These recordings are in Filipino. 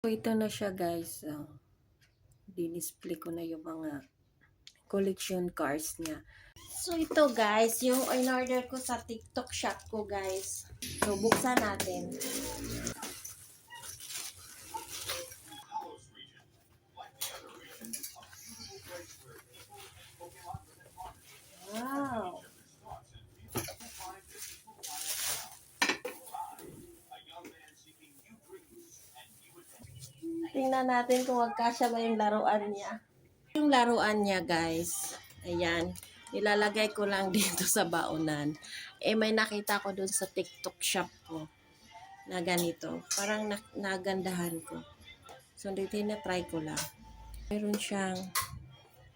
So, ito na siya guys. Oh. Dinisplay ko na yung mga collection cars niya. So, ito guys, yung in-order ko sa TikTok shop ko guys. So, buksan natin. Tingnan natin kung magkasya ba yung laruan niya. Yung laruan niya, guys. Ayan. Nilalagay ko lang dito sa baonan. Eh, may nakita ko dun sa TikTok shop ko na ganito. Parang na nagandahan ko. So, dito na-try ko lang. Meron siyang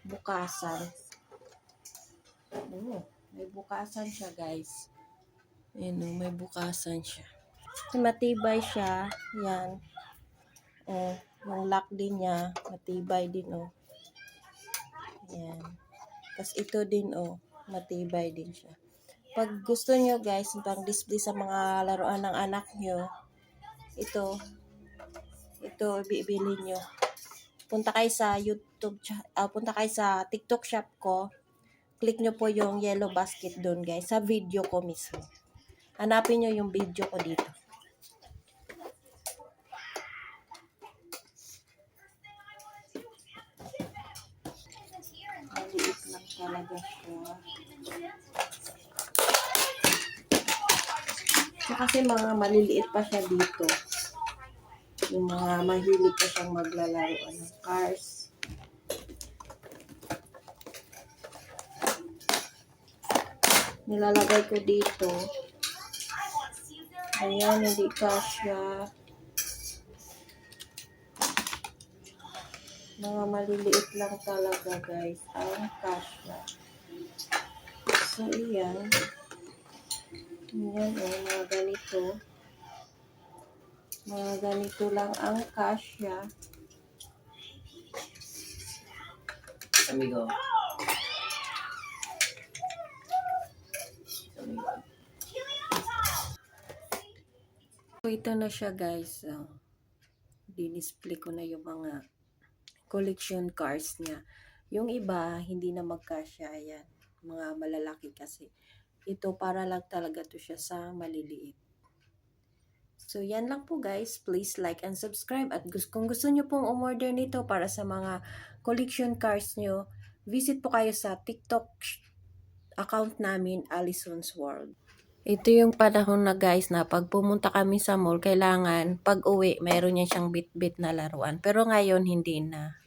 bukasan. Oh, may bukasan siya, guys. Ayan, oh, may bukasan siya. Matibay siya. Yan. Oh, yung lock din niya, matibay din, oh. Yan. Tapos ito din, oh, matibay din siya. Pag gusto nyo, guys, pang display sa mga laruan ng anak nyo, ito, ito, bibili nyo. Punta kayo sa YouTube, ah, punta kayo sa TikTok shop ko. Click nyo po yung yellow basket doon, guys, sa video ko mismo. Hanapin nyo yung video ko dito. Talaga siya. So, kasi mga maliliit pa siya dito. Yung mga mahilig pa siyang maglalaro ng cars. Nilalagay ko dito. Ayan, hindi kasya. Mga maliliit lang talaga, guys. Ang kasya. So, iyan. Ayan, oh, mga ganito. Mga ganito lang ang kasya. Amigo. Amigo. So, ito na siya, guys. Oh, dinisplay ko na yung mga collection cars niya. Yung iba, hindi na magkasya. Ayan. Mga malalaki kasi. Ito, para lang talaga to siya sa maliliit. So, yan lang po guys. Please like and subscribe. At kung gusto nyo pong umorder nito para sa mga collection cars nyo, visit po kayo sa TikTok account namin, Allison's World. Ito yung panahon na guys na pag pumunta kami sa mall, kailangan pag uwi, mayroon yan siyang bit-bit na laruan. Pero ngayon, hindi na.